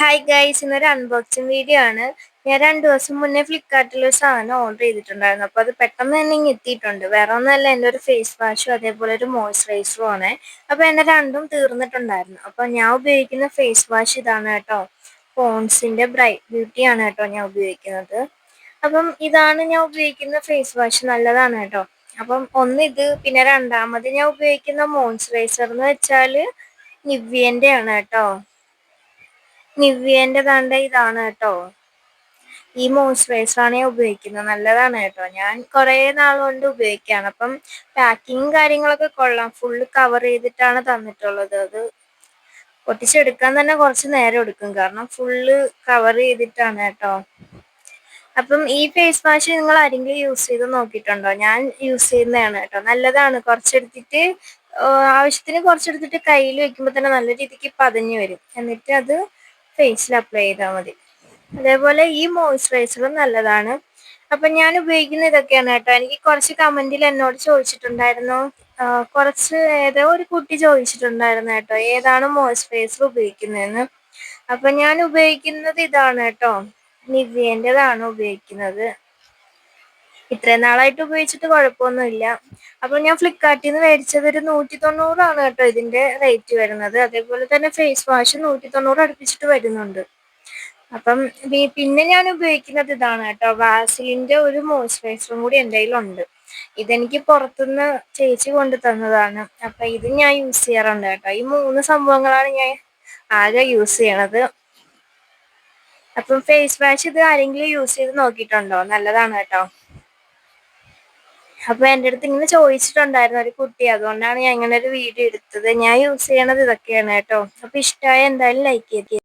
Hi guys ഇന്നൊരു unboxing video ആണ്. ഞാൻ രണ്ട് ദിവസം മുന്നേ ഫ്ലിപ്കാർട്ടിൽ ഒരു സാധനം ഓർഡർ ചെയ്തിട്ടുണ്ടായിരുന്നു. അപ്പോൾ അത് പെട്ടെന്ന് തന്നെ ഇങ്ങ് എത്തിയിട്ടുണ്ട്. വേറെ ഒന്നല്ല എന്റെ ഒരു ഫേസ് വാഷും അതേപോലെ ഒരു മോയ്സ്ചറൈസറും ആണ്. അപ്പോൾ എന്റെ രണ്ടും തീർന്നിട്ടുണ്ടായിരുന്നു. അപ്പോൾ ഞാൻ ഉപയോഗിക്കുന്ന ഫേസ് വാഷ് ഇതാണ് കേട്ടോ. പോൺസിന്റെ ബ്രൈറ്റ് ബ്യൂട്ടി ആണ് കേട്ടോ ഞാൻ ഉപയോഗിക്കുന്നത്. അപ്പം ഇതാണ് ഞാൻ ഉപയോഗിക്കുന്ന ഫേസ് വാഷ് നല്ലതാണ് കേട്ടോ. അപ്പം ഒന്ന് ഇത് പിന്നെ രണ്ടാമത് ഞാൻ ഉപയോഗിക്കുന്ന മോയ്സ്ചറൈസർ എന്ന് വെച്ചാൽ നിവ്യന്റെ ആണ് കേട്ടോ. നിവ്യേന്റെ താണ്ട ഇതാണ് കേട്ടോ. ഈ മോയ്സ്ചറൈസർ ആണ് ഞാൻ ഉപയോഗിക്കുന്നത്. നല്ലതാണ് കേട്ടോ. ഞാൻ കുറേ നാൾ കൊണ്ട് ഉപയോഗിക്കുകയാണ്. അപ്പം പാക്കിങ് കാര്യങ്ങളൊക്കെ കൊള്ളാം. ഫുള്ള് കവർ ചെയ്തിട്ടാണ് തന്നിട്ടുള്ളത്. അത് പൊട്ടിച്ചെടുക്കാൻ തന്നെ കുറച്ച് നേരം എടുക്കും. കാരണം ഫുള്ള് കവർ ചെയ്തിട്ടാണ് കേട്ടോ. അപ്പം ഈ ഫേസ് വാഷ് നിങ്ങൾ ആരെങ്കിലും യൂസ് ചെയ്ത് നോക്കിയിട്ടുണ്ടോ? ഞാൻ യൂസ് ചെയ്യുന്നതാണ് കേട്ടോ. നല്ലതാണ്. കുറച്ചെടുത്തിട്ട് ആവശ്യത്തിന് കുറച്ചെടുത്തിട്ട് കയ്യിൽ വെക്കുമ്പോൾ തന്നെ നല്ല രീതിക്ക് പതഞ്ഞു വരും. എന്നിട്ട് അത് ഫേസിൽ അപ്ലൈ ചെയ്താൽ മതി. അതേപോലെ ഈ മോയ്സ്ചറൈസറും നല്ലതാണ്. അപ്പൊ ഞാൻ ഉപയോഗിക്കുന്ന ഇതൊക്കെയാണ് കേട്ടോ. എനിക്ക് കുറച്ച് കമന്റിൽ എന്നോട് ചോദിച്ചിട്ടുണ്ടായിരുന്നു. കുറച്ച് ഏതോ ഒരു കുട്ടി ചോദിച്ചിട്ടുണ്ടായിരുന്നു കേട്ടോ ഏതാണ് മോയ്സ്ചറൈസർ ഉപയോഗിക്കുന്നതെന്ന്. അപ്പൊ ഞാൻ ഉപയോഗിക്കുന്നത് ഇതാണ് കേട്ടോ. നിവ്യേന്റെതാണ് ഉപയോഗിക്കുന്നത്. ഇത്രയും നാളായിട്ട് ഉപയോഗിച്ചിട്ട് കുഴപ്പമൊന്നുമില്ല. അപ്പോൾ ഞാൻ ഫ്ലിപ്കാർട്ടിൽ നിന്ന് മേടിച്ചത് ഒരു നൂറ്റി തൊണ്ണൂറാണ് കേട്ടോ ഇതിന്റെ റേറ്റ് വരുന്നത്. അതേപോലെ തന്നെ ഫേസ് വാഷ് നൂറ്റി തൊണ്ണൂറ് അടുപ്പിച്ചിട്ട് വരുന്നുണ്ട്. അപ്പം പിന്നെ ഞാൻ ഉപയോഗിക്കുന്നത് ഇതാണ് കേട്ടോ. വാസിലിന്റെ ഒരു മോയ്സ്ചറൈസറും കൂടി എന്റെ കയ്യിലുണ്ട്. ഇതെനിക്ക് പുറത്തുനിന്ന് ചേച്ചി കൊണ്ടു തന്നതാണ്. അപ്പം ഇത് ഞാൻ യൂസ് ചെയ്യാറുണ്ട് കേട്ടോ. ഈ മൂന്ന് സംഭവങ്ങളാണ് ഞാൻ ആകെ യൂസ് ചെയ്യണത്. അപ്പം ഫേസ് വാഷ് ഇത് ആരെങ്കിലും യൂസ് ചെയ്ത് നോക്കിയിട്ടുണ്ടോ? നല്ലതാണ് കേട്ടോ. അപ്പൊ എന്റെ അടുത്ത് ഇങ്ങനെ ചോദിച്ചിട്ടുണ്ടായിരുന്നു ഒരു കുട്ടി. അതുകൊണ്ടാണ് ഞാൻ ഇങ്ങനെ ഒരു വീഡിയോ എടുത്തത്. ഞാൻ യൂസ് ചെയ്യണത് ഇതൊക്കെയാണ് കേട്ടോ. അപ്പൊ ഇഷ്ടമായ എന്തായാലും ലൈക്ക് ചെയ്തേ.